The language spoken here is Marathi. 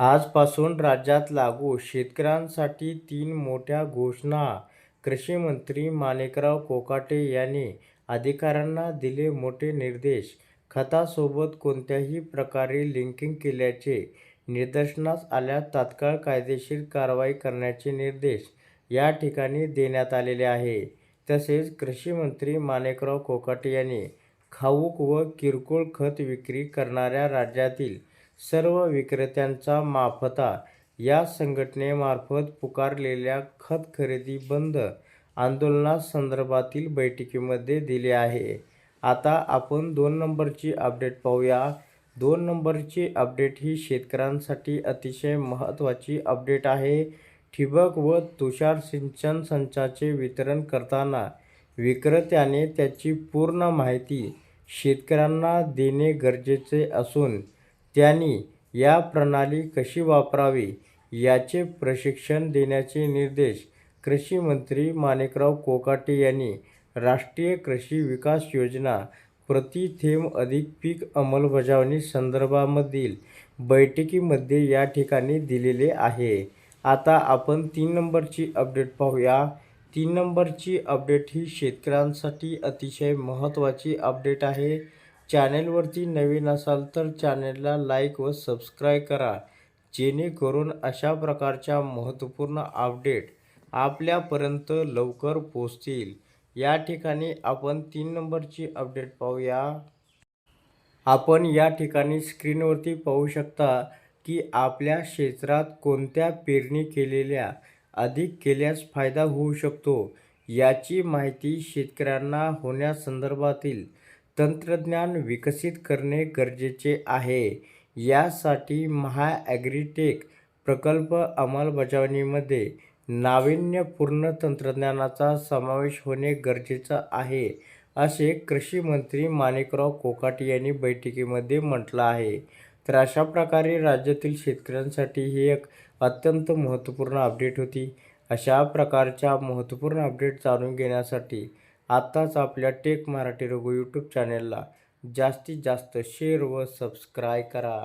आजपासून राज्यात लागू शेतकऱ्यांसाठी तीन मोठ्या घोषणा. कृषीमंत्री माणिकराव कोकाटे यांनी अधिकाऱ्यांना दिले मोठे निर्देश. खतासोबत कोणत्याही प्रकारे लिंकिंग केल्याचे निदर्शनास आल्यास तात्काळ कायदेशीर कारवाई करण्याचे निर्देश या ठिकाणी देण्यात आलेले आहे. तसेच कृषीमंत्री माणिकराव कोकाटे यांनी खाऊक व किरकोळ खत विक्री करणाऱ्या राज्यातील सर्व विक्रेत्यांचा माफता. या संघटनेमार्फत पुकारलेल्या खत खरेदी बंद आंदोलनासंदर्भातील बैठकीमध्ये दिले आहे. आता आपण दोन नंबरची अपडेट पाहूया. दोन नंबरची अपडेट ही शेतकऱ्यांसाठी अतिशय महत्त्वाची अपडेट आहे. ठिबक व तुषार सिंचन संचाचे वितरण करताना विक्रेत्याने त्याची पूर्ण माहिती शेतकऱ्यांना देणे गरजेचे असून त्यांनी या प्रणाली कशी वापरावी याचे प्रशिक्षण देण्याचे निर्देश कृषी मंत्री माणिकराव कोकाटे यांनी राष्ट्रीय कृषी विकास योजना प्रति थेंब अधिक पीक अंमलबजावणी संदर्भामधील बैठकीमध्ये या ठिकाणी दिलेले आहे. आता आपण तीन नंबरची अपडेट पाहूया. तीन नंबरची अपडेट ही शेतकऱ्यांसाठी अतिशय महत्त्वाची अपडेट आहे. चॅनेलवरती नवीन असाल तर चॅनेलला लाईक व सबस्क्राईब करा जेणेकरून अशा प्रकारच्या महत्त्वपूर्ण अपडेट आपल्यापर्यंत लवकर पोचतील या ठिकाणी आपण तीन नंबरची अपडेट पाहूया. आपण या ठिकाणी स्क्रीनवरती पाहू शकता की आपल्या क्षेत्रात कोणत्या पेरणी केलेल्या अधिक केल्यास फायदा होऊ शकतो याची माहिती शेतकऱ्यांना होण्यासंदर्भातील तंत्रज्ञान विकसित करणे गरजेचे आहे. यासाठी महाॲग्रीटेक प्रकल्प अंमलबजावणीमध्ये नाविन्यपूर्ण तंत्रज्ञानाचा समावेश होणे गरजेचं आहे असे कृषी मंत्री माणिकराव कोकाटे यांनी बैठकीमध्ये म्हटलं आहे. तर अशा प्रकारे राज्यातील शेतकऱ्यांसाठी ही एक अत्यंत महत्त्वपूर्ण अपडेट होती. अशा प्रकारच्या महत्त्वपूर्ण अपडेट जाणून घेण्यासाठी आत्ताच आपल्या टेक मराठी रघु यूट्यूब चॅनेलला जास्तीत जास्त शेअर व सबस्क्राईब करा.